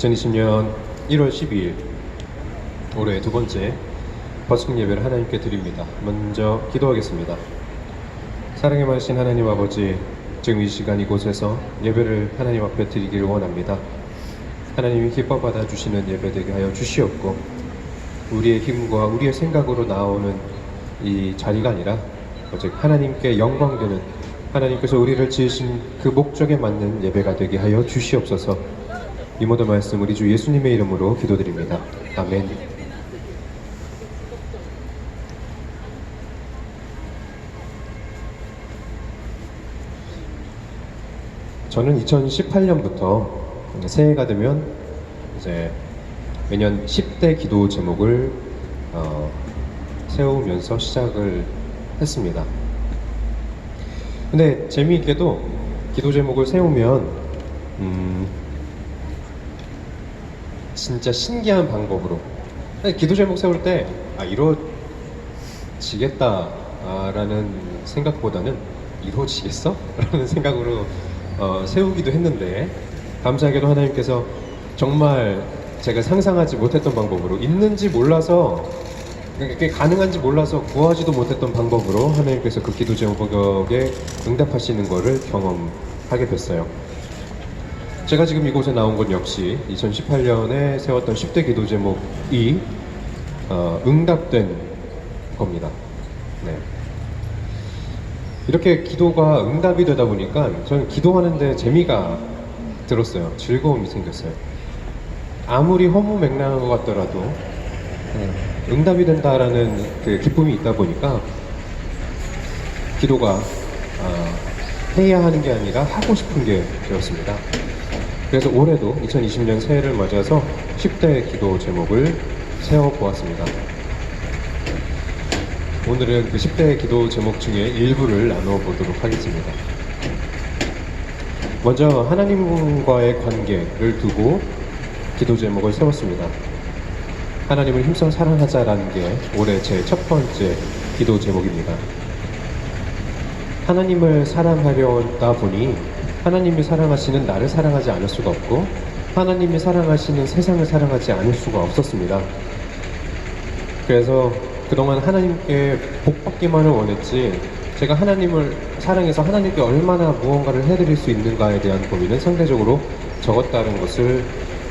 2020년 1월 12일 올해 두 번째 버스킹 예배를 하나님께 드립니다. 먼저 기도하겠습니다. 사랑의 많으신 하나님 아버지, 지금 이 시간 이곳에서 예배를 하나님 앞에 드리기를 원합니다. 하나님이 기뻐 받아주시는 예배 되게 하여 주시옵고 우리의 힘과 우리의 생각으로 나오는 이 자리가 아니라 오직 하나님께 영광 되는 하나님께서 우리를 지으신 그 목적에 맞는 예배가 되게 하여 주시옵소서 이 모든 말씀 우리 주 예수님의 이름으로 기도드립니다. 아멘. 저는 2018년부터 새해가 되면 이제 매년 10대 기도 제목을 어, 세우면서 시작을 했습니다. 근데 재미있게도 기도 제목을 세우면 음, 진짜 신기한 방법으로 기도 제목 세울 때 아, 이루어지겠다라는 생각보다는 이루어지겠어? 라는 생각으로 어, 세우기도 했는데 감사하게도 하나님께서 정말 제가 상상하지 못했던 방법으로 있는지 몰라서 그게 가능한지 몰라서 구하지도 못했던 방법으로 하나님께서 그 기도 제목에 응답하시는 것을 경험하게 됐어요. 제가 지금 이곳에 나온 건 역시 2018년에 세웠던 10대 기도 제목이 어, 응답된 겁니다. 네. 이렇게 기도가 응답이 되다 보니까 저는 기도하는데 재미가 들었어요. 즐거움이 생겼어요. 아무리 허무맹랑한 것 같더라도 네, 응답이 된다라는 그 기쁨이 있다 보니까 기도가 아, 해야 하는 게 아니라 하고 싶은 게 되었습니다. 그래서 올해도 2020년 새해를 맞아서 10대 기도 제목을 세워보았습니다. 오늘은 그 10대 기도 제목 중에 일부를 나누어 보도록 하겠습니다. 먼저 하나님과의 관계를 두고 기도 제목을 세웠습니다. 하나님을 힘써 사랑하자라는 게 올해 제 첫 번째 기도 제목입니다. 하나님을 사랑하려다 보니 하나님이 사랑하시는 나를 사랑하지 않을 수가 없고 하나님이 사랑하시는 세상을 사랑하지 않을 수가 없었습니다. 그래서 그동안 하나님께 복 받기만을 원했지 제가 하나님을 사랑해서 하나님께 얼마나 무언가를 해드릴 수 있는가에 대한 고민은 상대적으로 적었다는 것을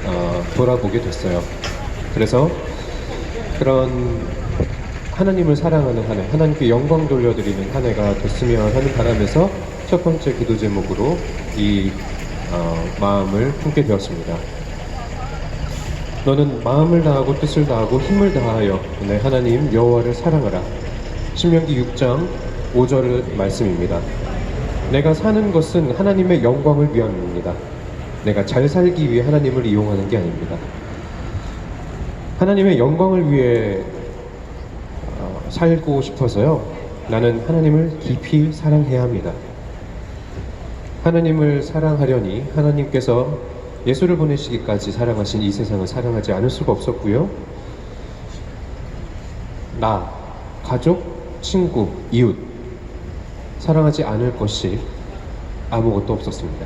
어, 돌아보게 됐어요. 그래서 그런 하나님을 사랑하는 한 해, 하나님께 영광 돌려드리는 한 해가 됐으면 하는 바람에서 첫 번째 기도 제목으로 이 어, 마음을 품게 되었습니다. 너는 마음을 다하고 뜻을 다하고 힘을 다하여 내 하나님 여호와를 사랑하라. 신명기 6장 5절 말씀입니다. 내가 사는 것은 하나님의 영광을 위함입니다. 내가 잘 살기 위해 하나님을 이용하는 게 아닙니다. 하나님의 영광을 위해 어, 살고 싶어서요. 나는 하나님을 깊이 사랑해야 합니다. 하나님을 사랑하려니 하나님께서 예수를 보내시기까지 사랑하신 이 세상을 사랑하지 않을 수가 없었고요. 나, 가족, 친구, 이웃 사랑하지 않을 것이 아무것도 없었습니다.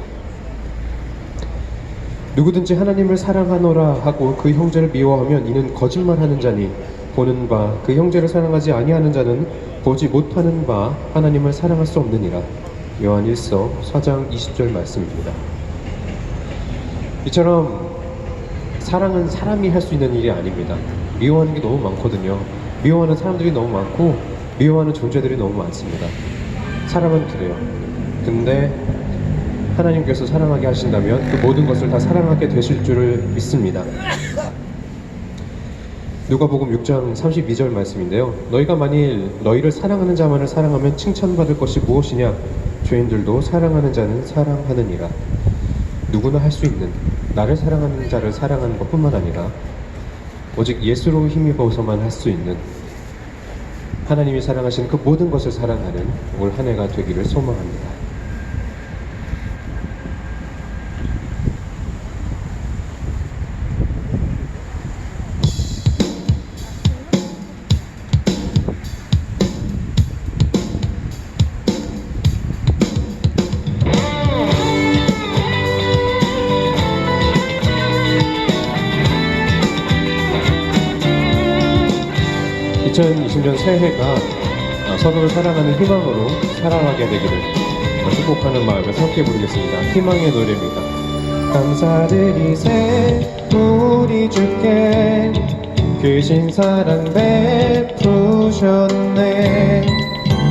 누구든지 하나님을 사랑하노라 하고 그 형제를 미워하면 이는 거짓말하는 자니 보는 바 그 형제를 사랑하지 아니하는 자는 보지 못하는 바 하나님을 사랑할 수 없느니라. 요한 1서 4장 20절 말씀입니다. 이처럼 사랑은 사람이 할 수 있는 일이 아닙니다. 미워하는 게 너무 많거든요. 미워하는 사람들이 너무 많고 미워하는 존재들이 너무 많습니다. 사람은 그래요. 근데 하나님께서 사랑하게 하신다면 그 모든 것을 다 사랑하게 되실 줄을 믿습니다. 누가복음 6장 32절 말씀인데요. 너희가 만일 너희를 사랑하는 자만을 사랑하면 칭찬받을 것이 무엇이냐? 죄인들도 사랑하는 자는 사랑하느니라. 누구나 할 수 있는 나를 사랑하는 자를 사랑하는 것뿐만 아니라 오직 예수로 힘입어서만 할 수 있는 하나님이 사랑하신 그 모든 것을 사랑하는 올 한 해가 되기를 소망합니다. 2020년 새해가 아, 서로를 사랑하는 희망으로 살아가게 되기를 축복하는 마음에서 함께 부르겠습니다. 희망의 노래입니다. 감사드리세 우리 주께 크신 사랑 베푸셨네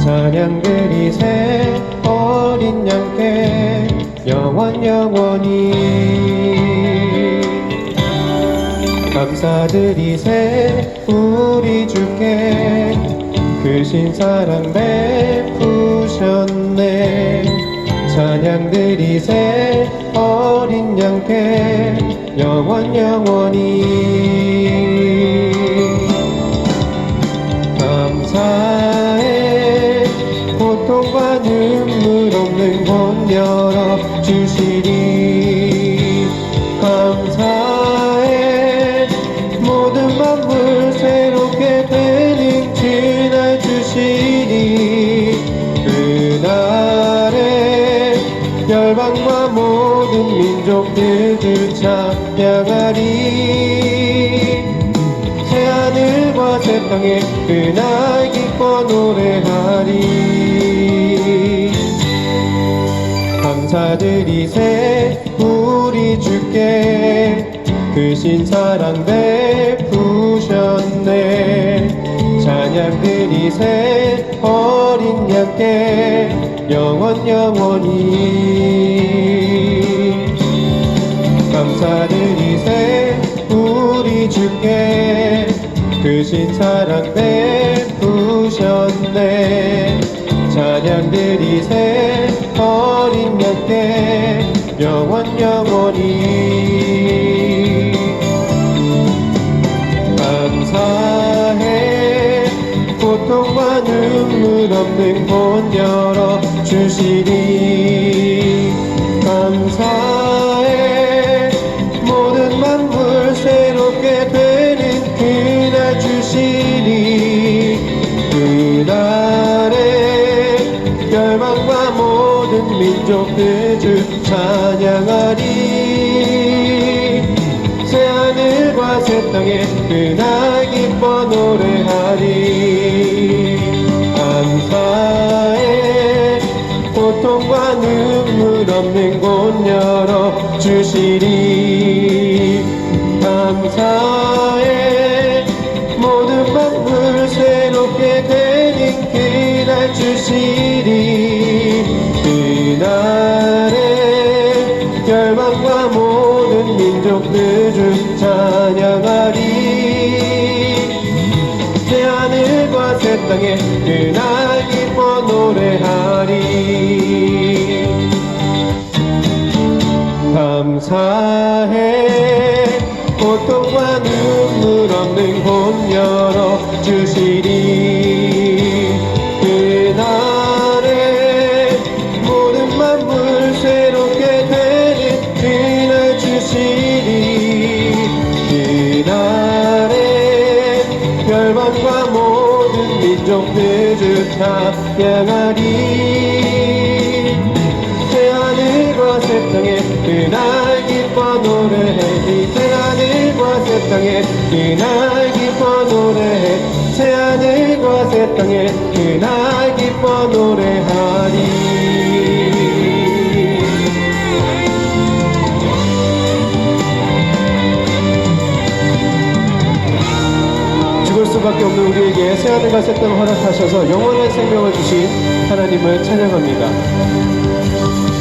찬양 드리세 어린 양께 영원 영원히 감사드리세 우리 주께. 크신 사랑 베푸셨네. 찬양드리세 어린 양께. 영원 영원히. 감사해. 고통과 눈물 없는 곳 열어 주시 열방과 모든 민족들 주 찬양하리. 새하늘과 새 땅에 그날 기뻐 노래하리. 감사드리세 우리 주께 크신 사랑 베푸셨네. 찬양 드리세 어린 양께 영원 영원히. 감사드리세 우리 주께 크신 사랑 베푸셨네. 찬양드리세 어린 양께 영원 영원히 주시리. 감사해. 모든 만물 새롭게 되는 그날 주시리. 그날에 열방과 모든 민족들 주 찬양하리. 새하늘과 새 땅에 그날 기뻐 노래하리 주시리. 감사해. 모든 만물 새롭게 되는 그날 주시리. 그날에 열방과 모든 민족들 주 찬양하리. 새하늘과 새 땅에 그날 기뻐 노래하 감사해. 고통과 눈물 없는 곳 열어 주시리. 그날에 모든 만물 새롭게 되는 그날 주시리. 그날에 열방과 모든 민족들 주 찬양하리 땅에 그날 기뻐 노래해 새하늘과 새 땅에 그날 기뻐 노래하리 죽을 수밖에 없는 우리에게 새하늘과 새 땅을 허락하셔서 영원한 생명을 주신 하나님을 찬양합니다.